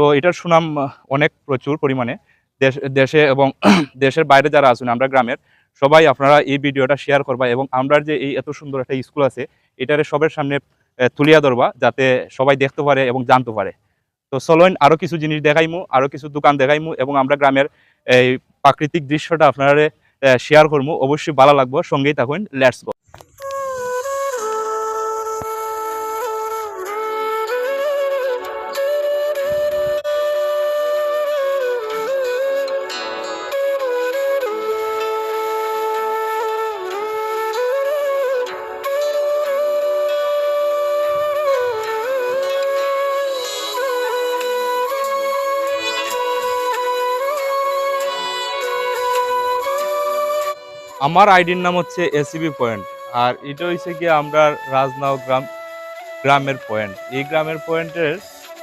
তো এটার সুনাম অনেক প্রচুর পরিমাণে। দেশ, দেশে এবং দেশের বাইরে যারা আছেন, আমরা গ্রামের, সবাই আপনারা এই ভিডিওটা শেয়ার করবা এবং আমরা যে এই এত সুন্দর একটা স্কুল আছে, এটারে সবের সামনে তুলিয়া ধরবা যাতে সবাই দেখতে পারে এবং জানতে পারে। তো চলুন আরও কিছু জিনিস দেখাইমু, আরও কিছু দোকান দেখাইমু এবং আমরা গ্রামের, এই প্রাকৃতিক দৃশ্যটা আপনারা শেয়ার করব অবশ্যই ভালো লাগবো। সঙ্গেই থাকুন লেটস গো আমার আইডির নাম হচ্ছে এসিবি পয়েন্ট, আর এটা হচ্ছে কি আমরা রাজনাও গ্রাম, গ্রামের পয়েন্ট। এই গ্রামের পয়েন্টের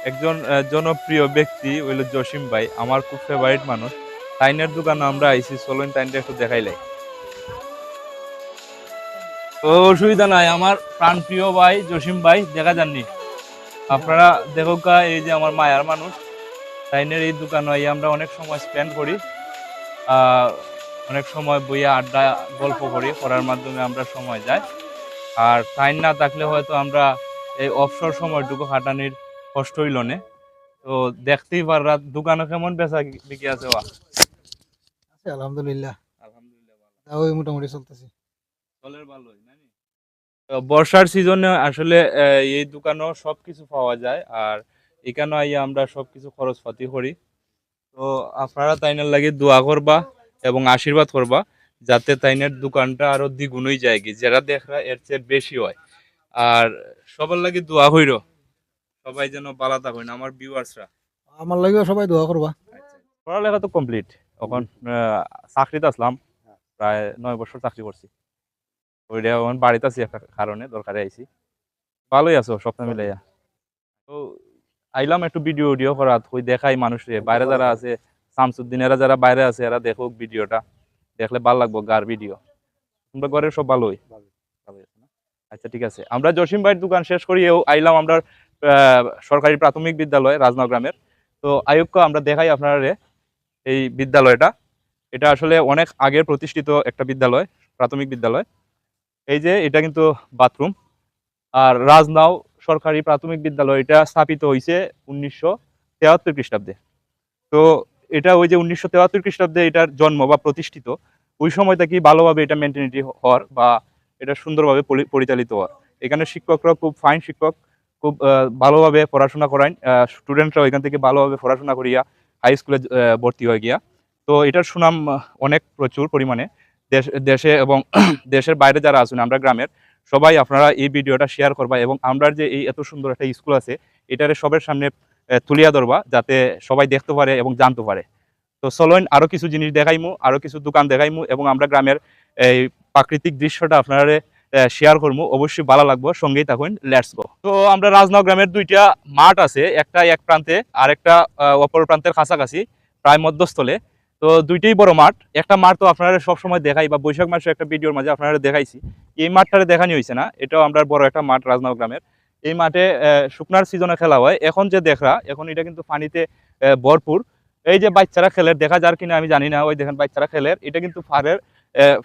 একজন জনপ্রিয় ব্যক্তি হইল জসিম ভাই, আমার খুব ফেভারিট মানুষ। টাইনের দোকানে আমরা আইসি চলুন টাইনটা একটু দেখাই দেখাইলাই তো অসুবিধা নাই, আমার প্রাণপ্রিয় ভাই জসিম ভাই, দেখা যাননি। আপনারা দেখোকা এই যে আমার মায়ার মানুষ, টাইনের এই দোকানে আইয়া আমরা অনেক সময় স্পেন্ড করি। অনেক সময় বইয়ে আড্ডা গল্প করি করার মাধ্যমে আমরা সময় যাই। আর টাইম না থাকলে হয়তো আমরা এই অবসর সময়টুকু হাঁটানির কষ্ট হইল না তো দেখতেই পাররা দোকানে কেমন বেচা বিক্রি আছে ওয়া আছে আলহামদুলিল্লাহ। আলহামদুলিল্লাহ ভালো। তাও মোটামুটি চলতেছে। চলের ভালোই নানি বর্ষার সিজনে আসলে এই দোকানেও সবকিছু পাওয়া যায়। আর এখানে আইয়া আমরা সবকিছু খরচপাতি করি। তো আপনারা তাইনের লাগে দোয়া করবা। এবং আশীর্বাদ করবা যাতে তাইনের দোকানটা আরও দ্বিগুণই যায় কি যেটা দেখরা এর চেয়ে বেশি হয়। আর সবার লাগে দোয়া হইর সবাই যেন বালা থাকুন আমার ভিউয়ার্সরা আমার লাগেও সবাই দোয়া করবা। পড়ালেখা তো কমপ্লিট এখন চাকরিতে আসলাম প্রায় নয় বছর চাকরি করছি। ওইটা এখন বাড়িতে আছি একটা কারণে দরকারে আইছি। ভালোই আছো সপ্তাহ মিলাইয়া। তো আইলাম একটু ভিডিও ভিডিও করা দেখাই মানুষে বাইরে যারা আছে শামসুদ্দিন এরা যারা বাইরে আছে এরা দেখুক ভিডিওটা। দেখলে ভালো লাগবো গার ভিডিও। তোমরা ঘরের সব ভালোই? আচ্ছা ঠিক আছে। আমরা জসিম ভাইয়ের দোকান শেষ করিয়েও আইলাম আমরা সরকারি প্রাথমিক বিদ্যালয় রাজনগর গ্রামের। তো আয়ুক্য আমরা দেখাই আপনারা এই বিদ্যালয়টা। এটা আসলে অনেক আগের প্রতিষ্ঠিত একটা বিদ্যালয় প্রাথমিক বিদ্যালয়। এই যে এটা কিন্তু বাথরুম। আর রাজনাও সরকারি প্রাথমিক বিদ্যালয় এটা স্থাপিত হয়েছে উনিশশো তেহাত্তর খ্রিস্টাব্দে। তো এটা ওই যে উনিশশো তেহাত্তর খ্রিস্টাব্দে এটার জন্ম বা প্রতিষ্ঠিত, ওই সময় থেকে ভালোভাবে এটা মেনটেনিটি হওয়ার বা এটা সুন্দরভাবে পরি- পরিচালিত হওয়ার? এখানে শিক্ষকরা খুব ফাইন শিক্ষক, খুব ভালোভাবে পড়াশোনা করায় স্টুডেন্টরা এখান থেকে ভালোভাবে পড়াশোনা করিয়া হাই স্কুলে ভর্তি হয়ে গিয়া। তো এটার সুনাম অনেক প্রচুর পরিমাণে। দেশ, দেশে এবং দেশের বাইরে যারা আছেন, আমরা গ্রামের, সবাই আপনারা এই ভিডিওটা শেয়ার করবা এবং আমরা যে এই এত সুন্দর একটা স্কুল আছে, এটারে সবার সামনে তুলিয়া ধরবা যাতে সবাই দেখতে পারে এবং জানতে পারে। তো চলুন, আরও কিছু জিনিস দেখাইমু, আরও কিছু দোকান দেখাইমু এবং আমরা গ্রামের এই প্রাকৃতিক দৃশ্যটা আপনারা শেয়ার করব অবশ্যই ভালো লাগবো, সঙ্গেই থাকুন। লেটস গো তো আমরা রাজনগর গ্রামের দুইটা মাঠ আছে, একটা এক প্রান্তে আর একটা অপর প্রান্তের কাছাকাছি, প্রায় মধ্যস্থলে। তো দুইটাই বড় মাঠ। একটা মাঠ তো আপনারা সবসময় দেখাই বা বৈশাখ মাসে একটা ভিডিওর মাঝে আপনারা দেখাইছি। এই মাঠটারে দেখানি হয়েছে না, এটাও আমরা বড় একটা মাঠ রাজনগর গ্রামের। এই মাঠে শুকনার সিজনে খেলা হয়। এখন যে দেখরা, এখন এটা কিন্তু পানিতে ভরপুর। এই যে বাচ্চারা খেলের দেখা যার কিনা আমি জানি না, ওই দেখেন বাচ্চারা খেলের এটা কিন্তু ফারের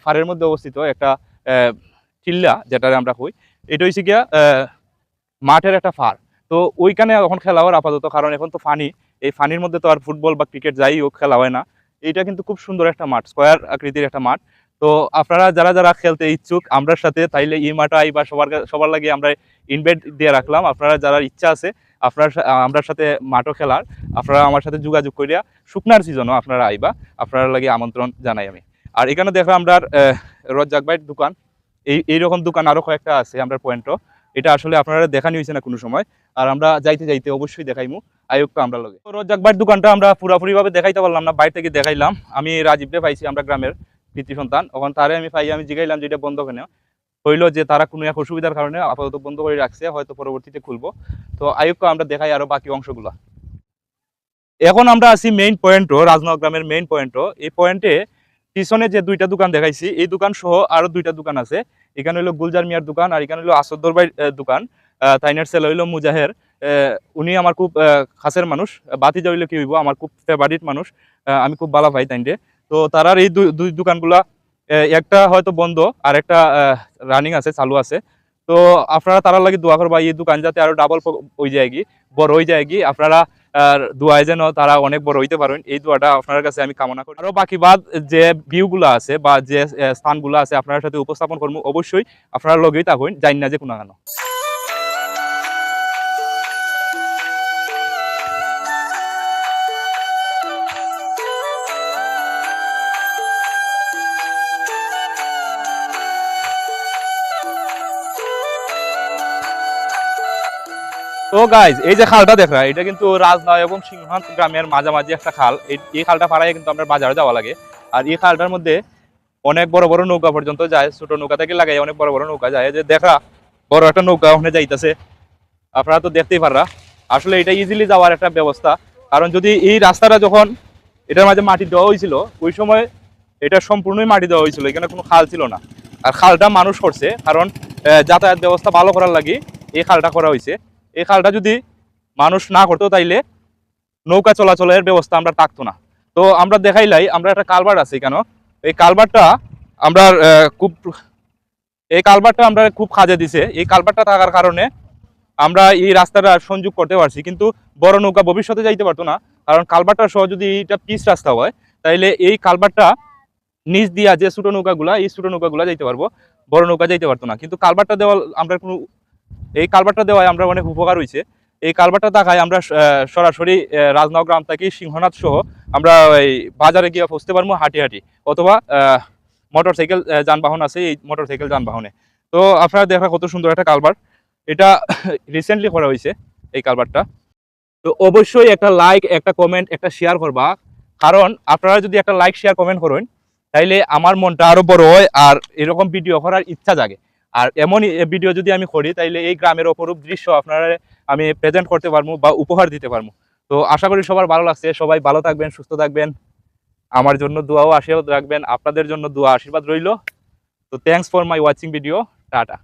ফারের মধ্যে অবস্থিত একটা চিল্লা যেটা আমরা কই। এটা হচ্ছে গিয়া মাঠের একটা ফার। তো ওইখানে এখন খেলা হয় আপাতত কারণ এখন তো ফানি। এই ফানির মধ্যে তো আর ফুটবল বা ক্রিকেট যাই হোক, খেলা হয় না। এইটা কিন্তু খুব সুন্দর একটা মাঠ, স্কোয়ার আকৃতির একটা মাঠ। তো আপনারা যারা যারা খেলতে ইচ্ছুক, আমরার সাথে, তাইলে আই বা সবার সবার লাগে আমরা ইনভাইট দিয়ে রাখলাম। আপনারা যারা ইচ্ছা আছে, আপনার আমরার সাথে মাঠও খেলার, আপনারা আমার সাথে যোগাযোগ করিয়া শুকনার সিজনও আপনারা আইবা। আপনারা লাগে আমন্ত্রণ জানাই আমি। আর এখানে দেখো আমরা রজ্জাক ভাইয়ের দোকান। এই এইরকম দোকান আরও কয়েকটা আছে, আমরা পয়েন্টও এটা আসলে আপনারা দেখানি হয়েছে না কোনো সময়। আর আমরা যাইতে যাইতে অবশ্যই দেখাইমু আয়োগটা আমরা লগে। রজ্জাক ভাইয়ের দোকানটা আমরা পুরাপুরি ভাবে দেখাইতে পারলাম না, বাইরে থেকে দেখাইলাম। আমি রাজীবরে পাইছি, আমরা গ্রামের। কৃতি সন্তান তখন তারে আমি পাই আমি জিগাইলাম যে এটা বন্ধ কেন হইল যে তারা কোনো এক অসুবিধার কারণে আপাতত বন্ধ করে রাখছে, হয়তো পরবর্তীতে খুলবো। তো আয়োগকে আমরা দেখাই আরও বাকি অংশগুলা। এখন আমরা আছি মেইন পয়েন্টও রাজনগর গ্রামের মেইন পয়েন্টও এই পয়েন্টে পিছনে যে দুইটা দোকান দেখাইছি, এই দোকান সহ আরও দুইটা দোকান আছে। এখানে হলো গুলজার মিয়ার দোকান আর এখানে হলো আসাদ দরবাই দোকান। তাইনার ছেলে হইল মুজাহের। উনি আমার খুব খাসের মানুষ। বাতিজা হইল কি হইব, আমার খুব ফেভারিট মানুষ। আমি খুব ভালো পাই তাইনরে। তো তারার এই দুই- দোকানগুলা একটা হয়তো বন্ধ, আর একটা রানিং আছে, চালু আছে। তো আপনারা তারা লাগে দোয়া করবা, এই দোকান যাতে আরও ডাবল হয়ে যায় কি বড় হয়ে যায় কি আপনারা দোয়ায় যেন তারা অনেক বড় হইতে পারেন। এই দোয়াটা আপনার কাছে আমি কামনা করি। আরও বাকি বাদ, যে ভিউগুলো আছে, বা যে স্থানগুলো আছে, আপনার সাথে উপস্থাপন করব, অবশ্যই আপনারা লগেই থাকুন, জানি না যে কোনো কেন তো গাইজ এই যে খালটা দেখা এটা কিন্তু রাজনয় এবং সিংহান্ত গ্রামের মাঝামাঝি একটা খাল। এই- খালটা পাড়ায় কিন্তু আমরা বাজারে যাওয়া লাগে। আর এই খালটার মধ্যে অনেক বড় বড় নৌকা পর্যন্ত যায়, ছোট নৌকা থেকে লাগাই অনেক বড় বড় নৌকা যায়। যে দেখা বড় একটা নৌকা ওখানে যাইতেছে। আপনারা তো দেখতেই পাররা। আসলে এটা ইজিলি যাওয়ার একটা ব্যবস্থা। কারণ যদি এই রাস্তাটা যখন এটার মাঝে মাটি দেওয়া হয়েছিল, ওই সময় এটা সম্পূর্ণই মাটি দেওয়া হয়েছিল, এখানে কোনো খাল ছিল না। আর খালটা মানুষ করছে, কারণ যাতায়াত ব্যবস্থা ভালো করার লাগে এই খালটা করা হয়েছে। এই খালটা যদি মানুষ না করতো তাইলে নৌকা চলাচলের ব্যবস্থা আমরা থাকতো না। তো আমরা দেখাইলাই, আমরা একটা কালভার্ট আছে কেন এই কালভার্টটা আমরা খুব, এই কালভার্টটা আমরা খুব কাজে দিছে। এই কালভার্টটা থাকার কারণে আমরা এই রাস্তাটা সংযোগ করতে পারছি, কিন্তু বড় নৌকা ভবিষ্যতে যাইতে পারতো না। কারণ কালভার্টটা সহ যদি এটা পিচ রাস্তা হয়, তাইলে এই কালভার্টটা নিচ দিয়া যে ছোটো নৌকাগুলা, এই ছোটো নৌকাগুলা যাইতে পারব। বড় নৌকা যাইতে পারতো না। কিন্তু কালভার্টটা দেওয়া আমরা কোনো এই কালভার্টটা দেওয়ায় আমরা অনেক উপকার হয়েছে এই কালভার্টটা দেখায় আমরা সরাসরি রাজনগর গ্রাম থেকে সিংহনাথ সহ আমরা এই বাজারে গিয়ে পৌঁছতে পারব হাঁটি হাঁটি। অথবা মোটর সাইকেল যানবাহন আছে এই মোটর সাইকেল যানবাহনে। তো আপনারা দেখা কত সুন্দর একটা কালভার্ট এটা রিসেন্টলি করা হয়েছে এই কালভার্টটা তো অবশ্যই একটা লাইক একটা কমেন্ট একটা শেয়ার করবা। কারণ আপনারা যদি একটা লাইক শেয়ার কমেন্ট করেন, তাইলে আমার মনটা আরও বড় হয় আর এরকম ভিডিও করার ইচ্ছা জাগে। আর এমনই ভিডিও যদি আমি করি, তাইলে এই গ্রামের অপরূপ দৃশ্য আপনারা, আমি প্রেজেন্ট করতে পারব বা উপহার দিতে পারব। তো আশা করি সবার ভালো লাগছে। সবাই ভালো থাকবেন, সুস্থ থাকবেন। আমার জন্য দোয়াও, আশীর্বাদ রাখবেন। আপনাদের জন্য দোয়া, আশীর্বাদ রইল। তো thanks for my watching video tata